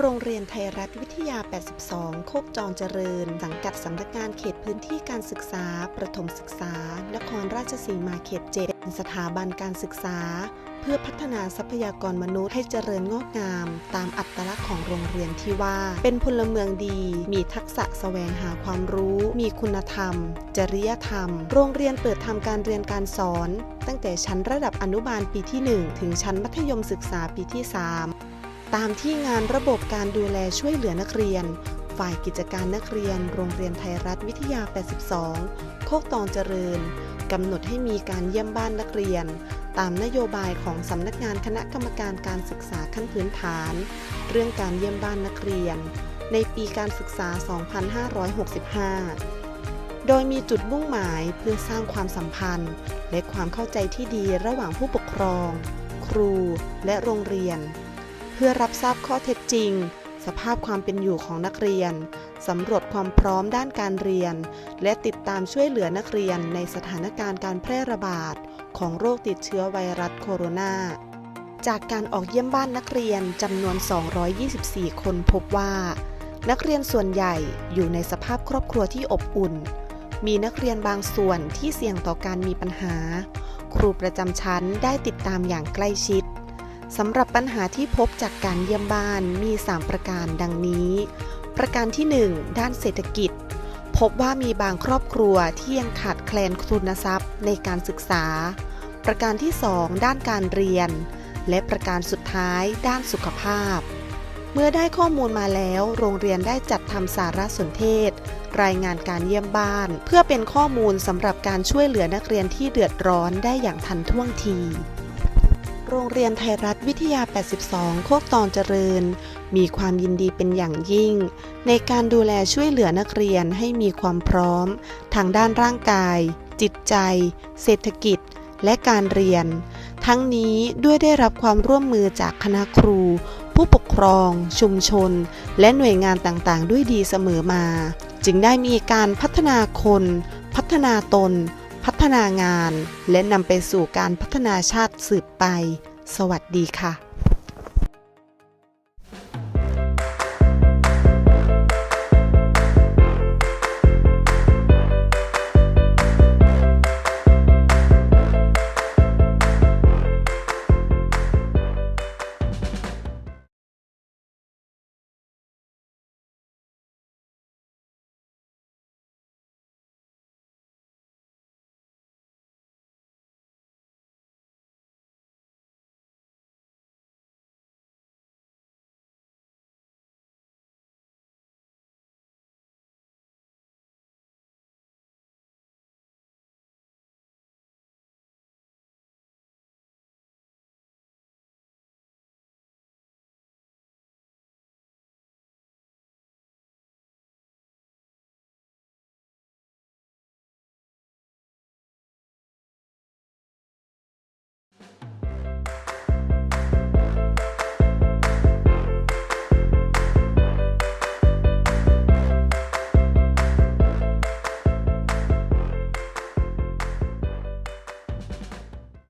โรงเรียนไทยรัฐวิทยา 82 โคกจรเจริญ สังกัดสำนักงานเขตพื้นที่การศึกษา ประถมศึกษา นครราชสีมาเขตเจ็ดสถาบันการศึกษา เพื่อพัฒนาทรัพยากรมนุษย์ให้เจริญงอกงาม ตามอัตลักษณ์ของโรงเรียนที่ว่า เป็นพลเมืองดี มีทักษะแสวงหาความรู้ มีคุณธรรม จริยธรรม โรงเรียนเปิดทำการเรียนการสอน ตั้งแต่ชั้นระดับอนุบาลปีที่ 1 ถึงชั้นมัธยมศึกษาปีที่ 3 ตามที่งานระบบการดูแลช่วยเหลือนักเรียน ฝ่ายกิจการนักเรียน โรงเรียนไทยรัฐวิทยา 82 โคกตองเจริญกำหนดให้มีการเยี่ยมบ้านนักเรียน ตามนโยบายของสำนักงานคณะกรรมการการศึกษาขั้นพื้นฐาน เรื่องการเยี่ยมบ้านนักเรียน ในปีการศึกษา 2565โดยมีจุดมุ่งหมายเพื่อสร้างความสัมพันธ์ และความเข้าใจที่ดีระหว่างผู้ปกครอง ครูและโรงเรียน เพื่อรับทราบข้อเท็จจริง สภาพความเป็นอยู่ของนักเรียน สำรวจความพร้อมด้านการเรียน และติดตามช่วยเหลือนักเรียนในสถานการณ์การแพร่ระบาด ของโรคติดเชื้อไวรัสโคโรนาจากการออกเยี่ยมบ้านนักเรียนจำนวน 224 คนพบว่า นักเรียนส่วนใหญ่อยู่ในสภาพครอบครัวที่อบอุ่น มีนักเรียนบางส่วนที่เสี่ยงต่อการมีปัญหา ครูประจำชั้นได้ติดตามอย่างใกล้ชิด สำหรับปัญหาที่พบจากการเยี่ยมบ้านมี 3 ประการดังนี้ ประการที่ 1 ด้านเศรษฐกิจ พบว่ามีบางครอบครัวที่ยังขาดแคลนทุนทรัพย์ในการศึกษา ประการที่ 2 ด้านการเรียน และประการสุดท้ายด้านสุขภาพ เมื่อได้ข้อมูลมาแล้ว โรงเรียนได้จัดทำสารสนเทศ รายงานการเยี่ยมบ้าน เพื่อเป็นข้อมูลสำหรับการช่วยเหลือนักเรียนที่เดือดร้อนได้อย่างทันท่วงที โรงเรียนไทยรัฐวิทยา 82 โคกตอนเจริญ มีความยินดีเป็นอย่างยิ่ง ในการดูแลช่วยเหลือนักเรียนให้มีความพร้อม ทางด้านร่างกาย จิตใจ เศรษฐกิจ และการเรียน ทั้งนี้ด้วยได้รับความร่วมมือจากคณะครู ผู้ปกครอง ชุมชน และหน่วยงานต่างๆ ด้วยดีเสมอมา จึงได้มีการพัฒนาคน พัฒนาตน ฒนางาน และนำไปสู่การพัฒนาชาติสืบไป สวัสดีค่ะ